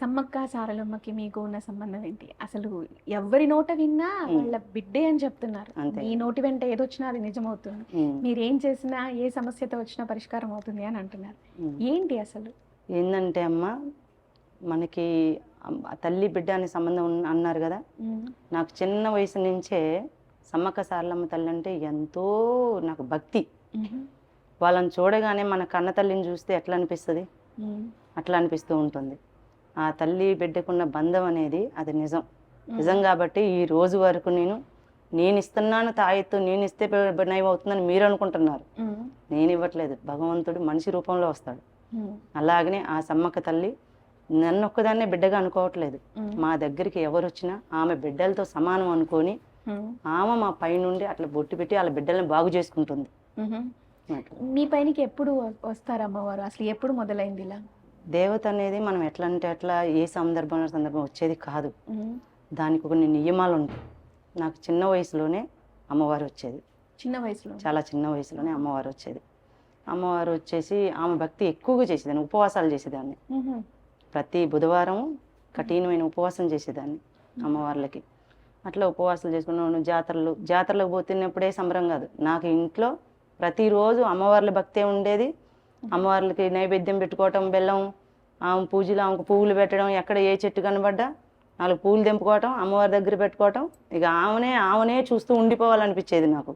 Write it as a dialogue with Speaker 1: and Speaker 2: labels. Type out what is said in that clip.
Speaker 1: సమ్మక్క సారలమ్మకి మీకు ఉన్న సంబంధం ఏంటి? అసలు ఎవరి నోట విన్నా వాళ్ళ బిడ్డే అని చెప్తున్నారు. మీ నోటి వెంట ఏదొచ్చినా అది నిజమవుతుంది. మీరేం చేసినా ఏ సమస్యతో వచ్చినా పరిష్కారం అవుతుంది అని అంటున్నారు. ఏంటి అసలు?
Speaker 2: ఏంటంటే అమ్మ మనకి తల్లి బిడ్డ అనే సంబంధం అన్నారు కదా? నాకు చిన్న వయసు నుంచే సమ్మక్క సారలమ్మ తల్లి అంటే ఎంతో నాకు భక్తి. వాళ్ళని చూడగానే మన కన్న తల్లిని చూస్తే ఎట్లా అనిపిస్తుంది? అట్లా అనిపిస్తూ ఉంటుంది. ఆ తల్లి బిడ్డకున్న బంధం అనేది అది నిజం. నిజం కాబట్టి ఈ రోజు వరకు నేను నేను ఇస్తున్నాను తాయెత్తు నేను ఇస్తే నయం అవుతుందని మీరు అనుకుంటున్నారు. నేను ఇవ్వట్లేదు. భగవంతుడు మనిషి రూపంలో వస్తాడు. అలాగనే ఆ సమ్మక్క తల్లి నన్ను ఒక్కదాన్నే బిడ్డగా అనుకోవట్లేదు. మా దగ్గరికి ఎవరు వచ్చినా ఆమె బిడ్డలతో సమానం అనుకొని ఆమె మా పైనుండి అట్లా బొట్టు పెట్టి వాళ్ళ బిడ్డల్ని బాగు చేసుకుంటుంది.
Speaker 1: మీ పైనకి ఎప్పుడు వస్తారు అమ్మవారు అసలు ఎప్పుడు మొదలైంది ఇలా?
Speaker 2: దేవత అనేది మనం ఎట్లా అంటే అట్లా ఏ సందర్భంలో సందర్భం వచ్చేది కాదు. దానికి కొన్ని నియమాలు ఉంటాయి. నాకు చిన్న వయసులోనే అమ్మవారు వచ్చేది.
Speaker 1: చిన్న వయసులో?
Speaker 2: చాలా చిన్న వయసులోనే అమ్మవారు వచ్చేది. అమ్మవారు వచ్చేసి ఆమె భక్తి ఎక్కువగా చేసేదాన్ని ఉపవాసాలు చేసేదాన్ని. ప్రతి బుధవారం కఠినమైన ఉపవాసం చేసేదాన్ని అమ్మవార్లకి. అట్లా ఉపవాసాలు చేసుకున్నాను జాతరలు జాతరలకు పోతున్నప్పుడే సంబరం కాదు. నాకు ఇంట్లో ప్రతిరోజు అమ్మవార్ల భక్తే ఉండేది. అమ్మవార్లకి నైవేద్యం పెట్టుకోవటం బెల్లం ఆమె పూజలు ఆమెకు పువ్వులు పెట్టడం ఎక్కడ ఏ చెట్టు కనబడ్డా నాలుగు పూలు తెంపుకోవటం అమ్మవారి దగ్గర పెట్టుకోవటం. ఇక ఆమెనే ఆమెనే చూస్తూ ఉండిపోవాలనిపించేది నాకు.